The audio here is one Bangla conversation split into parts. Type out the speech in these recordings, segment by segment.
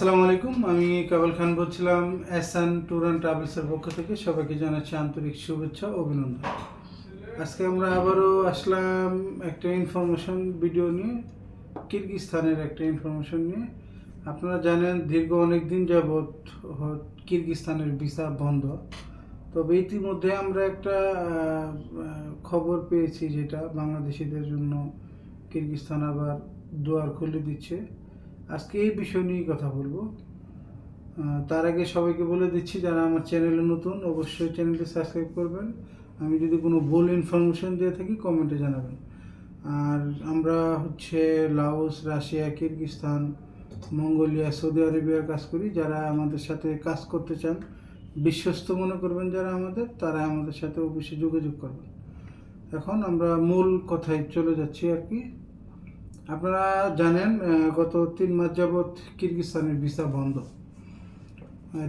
আসসালামু আলাইকুম, আমি কাবল খান বলছিলাম এসান ট্যুর অ্যান্ড ট্রাভেলসের পক্ষ থেকে সবাইকে জানাচ্ছি আন্তরিক শুভেচ্ছা অভিনন্দন। আজকে আমরা আবারও আসলাম একটা ইনফরমেশন ভিডিও নিয়ে, কিরগিস্তানের একটা ইনফরমেশন নিয়ে। আপনারা জানেন, দীর্ঘ অনেক দিন যাবৎ কিরগিস্তানের ভিসা বন্ধ। তবে ইতিমধ্যে আমরা একটা খবর পেয়েছি যেটা বাংলাদেশিদের জন্য কিরগিস্তান আবার দুয়ার খুলে দিচ্ছে। আজকে এই বিষয় নিয়েই কথা বলব। তার আগে সবাইকে বলে দিচ্ছি, যারা আমার চ্যানেলে নতুন, অবশ্যই চ্যানেলটি সাবস্ক্রাইব করবেন। আমি যদি কোনো ভুল ইনফরমেশন দিয়ে থাকি কমেন্টে জানাবেন। আর আমরা হচ্ছে Laos, Russia, Kyrgyzstan, Mongolia, Saudi আরবিয়ার কাজ করি। যারা আমাদের সাথে কাজ করতে চান, বিশ্বস্ত মনে করবেন যারা আমাদের, তারা আমাদের সাথে অবশ্যই যোগাযোগ করবেন। এখন আমরা মূল কথায় চলে যাচ্ছি আর কি। আপনারা জানেন গত তিন মাস যাবৎ কিরগিস্তানের ভিসা বন্ধ।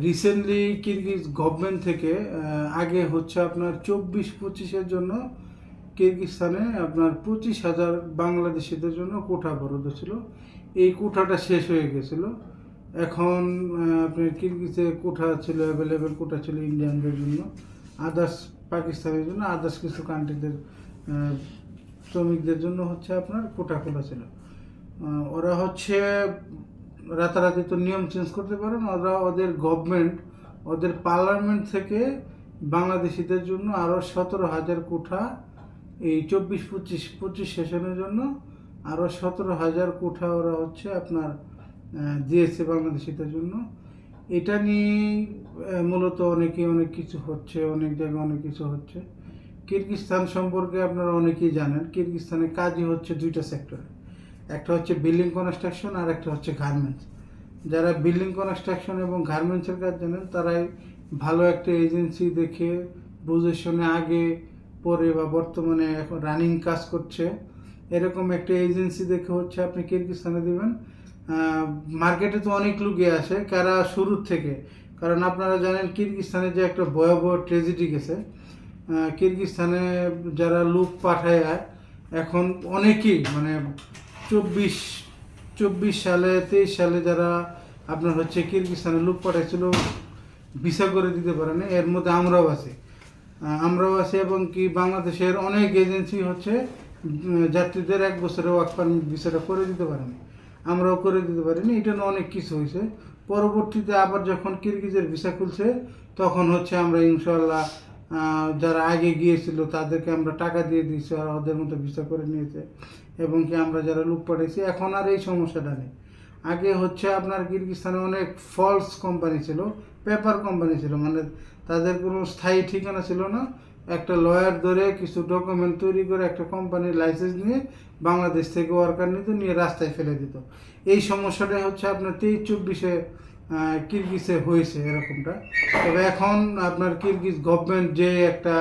রিসেন্টলি কিরগিজ গভর্নমেন্ট থেকে আগে হচ্ছে আপনার চব্বিশ পঁচিশের জন্য কিরগিস্তানে আপনার পঁচিশ হাজার বাংলাদেশিদের জন্য কোঠা বরাদ্দ ছিল। এই কোঠাটা শেষ হয়ে গেছিল। এখন আপনার কিরগিজে কোঠা ছিল অ্যাভেলেবেল কোঠা ছিল ইন্ডিয়ানদের জন্য আদার্স পাকিস্তানের জন্য আদার্স কিছু কান্ট্রিদের শ্রমিকদের জন্য হচ্ছে আপনার কোটা খোলা ছিল ওরা হচ্ছে রাতারাতি তো নিয়ম চেঞ্জ করতে পারে না, ওরা ওদের গভর্নমেন্ট ওদের পার্লামেন্ট থেকে বাংলাদেশিদের জন্য আরও সতেরো হাজার কোঠা এই চব্বিশ, পঁচিশ পঁচিশ সেশনের জন্য আরও সতেরো হাজার কোঠা ওরা হচ্ছে আপনার দিয়েছে বাংলাদেশিদের জন্য। এটা নিয়ে মূলত অনেকে অনেক কিছু হচ্ছে, অনেক জায়গায় অনেক কিছু হচ্ছে। কিরগিস্তান সম্পর্কে আপনারা অনেকেই জানেন, কিরগিস্তানে কাজই হচ্ছে দুইটা সেক্টরে। একটা হচ্ছে বিল্ডিং কনস্ট্রাকশন আর একটা হচ্ছে গার্মেন্টস যারা বিল্ডিং কনস্ট্রাকশন এবং গার্মেন্টসের কাজ জানেন, তারাই ভালো একটা এজেন্সি দেখে বুঝে শুনে আগে, পরে বা বর্তমানে এখন রানিং কাজ করছে। এরকম একটা এজেন্সি দেখে হচ্ছে আপনি কিরগিস্তানে দেবেন। মার্কেটে তো অনেক লোকই আসে, কারা শুরুর থেকে। কারণ আপনারা জানেন, কিরগিস্তানে যে একটা ভয়াবহ ট্রেজেডি গেছে কিরগিস্তানে যারা লোক পাঠায়, এখন অনেকেই মানে চব্বিশ চব্বিশ সালে, তেইশ সালে যারা আপনার হচ্ছে কিরগিস্তানে লোক পাঠাইছিল, ভিসা করে দিতে পারে না, এর মধ্যে আমরাও আছি। আমরাও আছি এবং কি বাংলাদেশের অনেক এজেন্সি হচ্ছে যাত্রীদের এক বছরে ওয়ার্ক পারমিট ভিসাটা করে দিতে পারেনি আমরাও করে দিতে পারিনি, এটা অনেক কিছু হয়েছে। পরবর্তীতে আবার যখন কিরগিজের ভিসা খুলছে, তখন হচ্ছে আমরা ইনশাল্লাহ যারা আগে গিয়েছিল, তাদেরকে আমরা টাকা দিয়ে দিয়েছি আর ওদের মতো ভিসা করে নিয়েছে। এবং কি আমরা যারা লোক পাঠিয়েছি এখন আর এই সমস্যাটা নেই। আগে হচ্ছে আপনার কিরগিস্তানে অনেক ফলস কোম্পানি ছিল পেপার কোম্পানি ছিল মানে তাদের কোনো স্থায়ী ঠিকানা ছিল না। একটা লয়ার ধরে কিছু ডকুমেন্ট তৈরি করে একটা কোম্পানির লাইসেন্স নিয়ে বাংলাদেশ থেকে ওয়ার্কার নিত, নিয়ে রাস্তায় ফেলে দিত। এই সমস্যাটা হচ্ছে আপনার তেইশ চব্বিশে কিরগিজে হয়েছে এরকমটা। তবে এখন আপনার কিরগিজ গভর্নমেন্ট যে একটা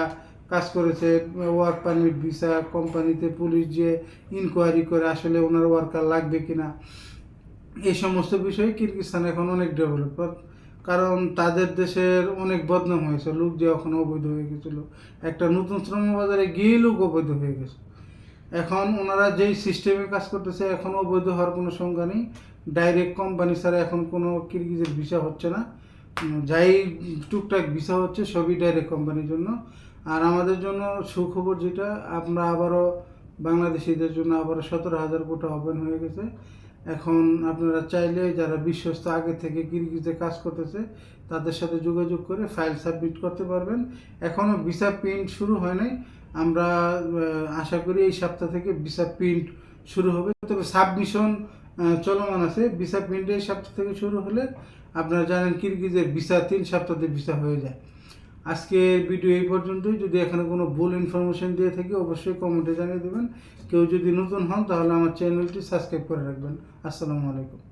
কাজ করেছে ওয়ার্ক পারমিট ভিসা কোম্পানিতে পুলিশ যে ইনকোয়ারি করে আসলে ওনার ওয়ার্কার লাগবে কিনা, এই সমস্ত বিষয়ে কিরগিস্তান এখন অনেক ডেভেলপ কারণ তাদের দেশের অনেক বদনাম হয়েছে লোক যে এখন অবৈধ হয়ে গেছিল। একটা নতুন শ্রম বাজারে গিয়ে লোক অবৈধ হয়ে গেছে। এখন ওনারা যেই সিস্টেমে কাজ করতেছে, এখন অবৈধ হওয়ার কোনো সংজ্ঞা নেই। ডাইরেক্ট কোম্পানি ছাড়া এখন কোনো কিরগিজের ভিসা হচ্ছে না। যাই টুকটাক ভিসা হচ্ছে, সবই ডাইরেক্ট কোম্পানির জন্য। আর আমাদের জন্য সুখবর যেটা, আমরা আবারও বাংলাদেশিদের জন্য আবারও সতেরো হাজার কোটা ওপেন হয়ে গেছে। এখন আপনারা চাইলে যারা বিশ্বস্ত আগে থেকে কিরগিজে কাজ করতেছে, তাদের সাথে যোগাযোগ করে ফাইল সাবমিট করতে পারবেন। এখনও ভিসা প্রিন্ট শুরু হয় নাই। আমরা আশা করি এই সপ্তাহ থেকে ভিসা প্রিন্ট শুরু হবে। তবে সাবমিশন চলমান আছে। ভিসা প্রিন্ট এই সপ্তাহ থেকে শুরু হলে আপনারা জানেন কিরগিজের ভিসা, তিন সপ্তাহতে ভিসা হয়ে যায়। আজকের ভিডিও এই পর্যন্তই। যদি এখানে কোনো ভুল ইনফরমেশন দিয়ে থাকি, অবশ্যই কমেন্টে জানিয়ে দেবেন। কেউ যদি নতুন হন, তাহলে আমার চ্যানেলটি সাবস্ক্রাইব করে রাখবেন। আসসালামু আলাইকুম।